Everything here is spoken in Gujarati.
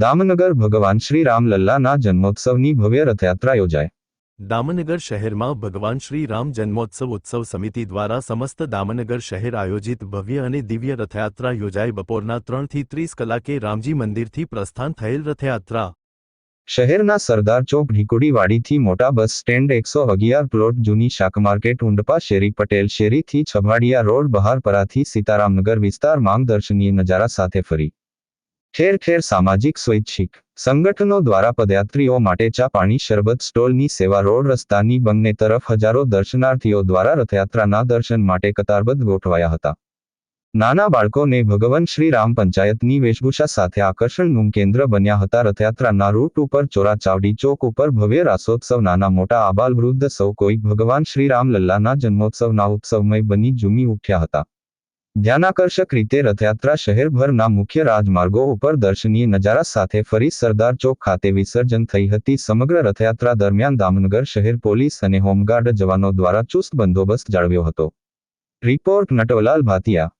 દામનગર ભગવાન શ્રી રામલલ્લાના જન્મોત્સવની ભવ્ય રથયાત્રા યોજાય. દામનગર શહેરમાં ભગવાન શ્રી રામ જન્મોત્સવ ઉત્સવ સમિતિ દ્વારા સમસ્ત દામનગર શહેર આયોજિત ભવ્ય અને દિવ્ય રથયાત્રા યોજાઈ બપોરના ત્રણથી ત્રીસ કલાકે રામજી મંદિરથી પ્રસ્થાન થયેલ રથયાત્રા. શહેરના સરદાર ચોક ઢીકુડીવાડીથી મોટા બસ સ્ટેન્ડ એકસો અગિયાર પ્લોટ જૂની શાક માર્કેટ ઉંડપા શેરી પટેલ શેરીથી છભાડિયા રોડ બહારપરાથી સીતારામનગર વિસ્તાર માંગ દર્શનીય નજારા સાથે ફરી. ઠેર ઠેર સામાજિક સ્વૈચ્છિક સંગઠનો દ્વારા પદયાત્રીઓ માટે ચા પાણી શરબત સ્ટોલની સેવા રોડ રસ્તાની બંને તરફ હજારો દર્શનાર્થીઓ દ્વારા રથયાત્રાના દર્શન માટે કતારબદ્ધ ગોઠવાયા હતા. નાના બાળકોને ભગવાન શ્રી રામ પંચાયતની વેશભૂષા સાથે આકર્ષણનું કેન્દ્ર બન્યા હતા. રથયાત્રાના રૂટ ઉપર ચોરા ચાવડી ચોક ઉપર ભવ્ય રાસોત્સવ, નાના મોટા આબાલ વૃદ્ધ સૌ કોઈ ભગવાન શ્રી રામ લલ્લાના જન્મોત્સવના ઉત્સવમય બની ઝૂમી ઉઠ્યા હતા. ધ્યાનાકર્ષક રીતે રથયાત્રા શહેરભરના મુખ્ય રાજમાર્ગો ઉપર દર્શનીય નજારા સાથે ફરી સરદાર ચોક ખાતે વિસર્જન થઈ હતી. સમગ્ર રથયાત્રા દરમિયાન દામનગર શહેર પોલીસ અને હોમગાર્ડ જવાનો દ્વારા ચુસ્ત બંદોબસ્ત જાળવ્યો હતો. રિપોર્ટ નટવલાલ ભાતિયા